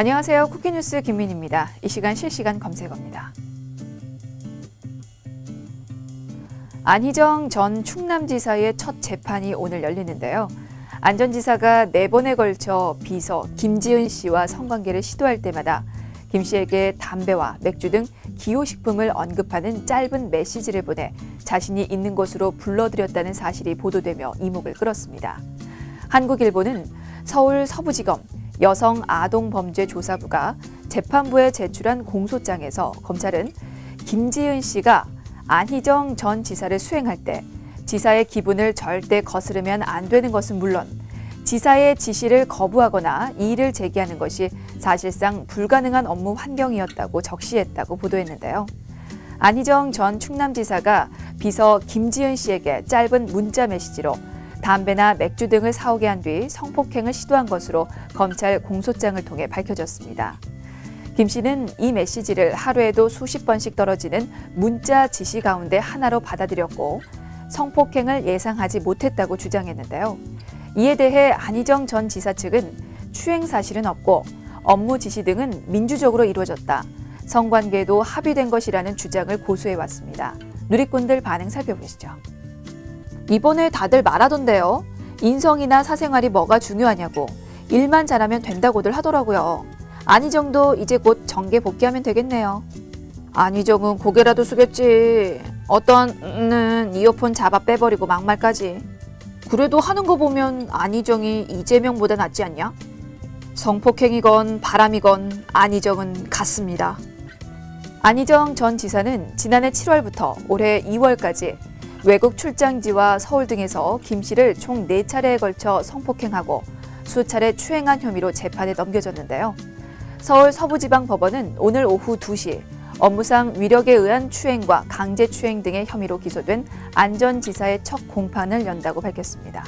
안녕하세요. 쿠키뉴스 김민입니다. 이 시간 실시간 검색어입니다. 안희정 전 충남지사의 첫 재판이 오늘 열리는데요. 안 전 지사가 네 번에 걸쳐 비서 김지은 씨와 성관계를 시도할 때마다 김 씨에게 담배와 맥주 등 기호식품을 언급하는 짧은 메시지를 보내 자신이 있는 곳으로 불러들였다는 사실이 보도되며 이목을 끌었습니다. 한국일보는 서울 서부지검 여성 아동범죄조사부가 재판부에 제출한 공소장에서 검찰은 김지은 씨가 안희정 전 지사를 수행할 때 지사의 기분을 절대 거스르면 안 되는 것은 물론 지사의 지시를 거부하거나 이의를 제기하는 것이 사실상 불가능한 업무 환경이었다고 적시했다고 보도했는데요. 안희정 전 충남지사가 비서 김지은 씨에게 짧은 문자 메시지로 담배나 맥주 등을 사오게 한 뒤 성폭행을 시도한 것으로 검찰 공소장을 통해 밝혀졌습니다. 김 씨는 이 메시지를 하루에도 수십 번씩 떨어지는 문자 지시 가운데 하나로 받아들였고 성폭행을 예상하지 못했다고 주장했는데요. 이에 대해 안희정 전 지사 측은 추행 사실은 없고 업무 지시 등은 민주적으로 이루어졌다. 성관계도 합의된 것이라는 주장을 고수해 왔습니다. 누리꾼들 반응 살펴보시죠. 이번에 다들 말하던데요. 인성이나 사생활이 뭐가 중요하냐고. 일만 잘하면 된다고들 하더라고요. 안희정도 이제 곧 정계 복귀하면 되겠네요. 안희정은 고개라도 숙였지. 어떤은 이어폰 잡아 빼버리고 막말까지. 그래도 하는 거 보면 안희정이 이재명보다 낫지 않냐? 성폭행이건 바람이건 안희정은 같습니다. 안희정 전 지사는 지난해 7월부터 올해 2월까지 외국 출장지와 서울 등에서 김 씨를 총 4차례에 걸쳐 성폭행하고 수차례 추행한 혐의로 재판에 넘겨졌는데요. 서울 서부지방법원은 오늘 오후 2시 업무상 위력에 의한 추행과 강제추행 등의 혐의로 기소된 안전 지사의 첫 공판을 연다고 밝혔습니다.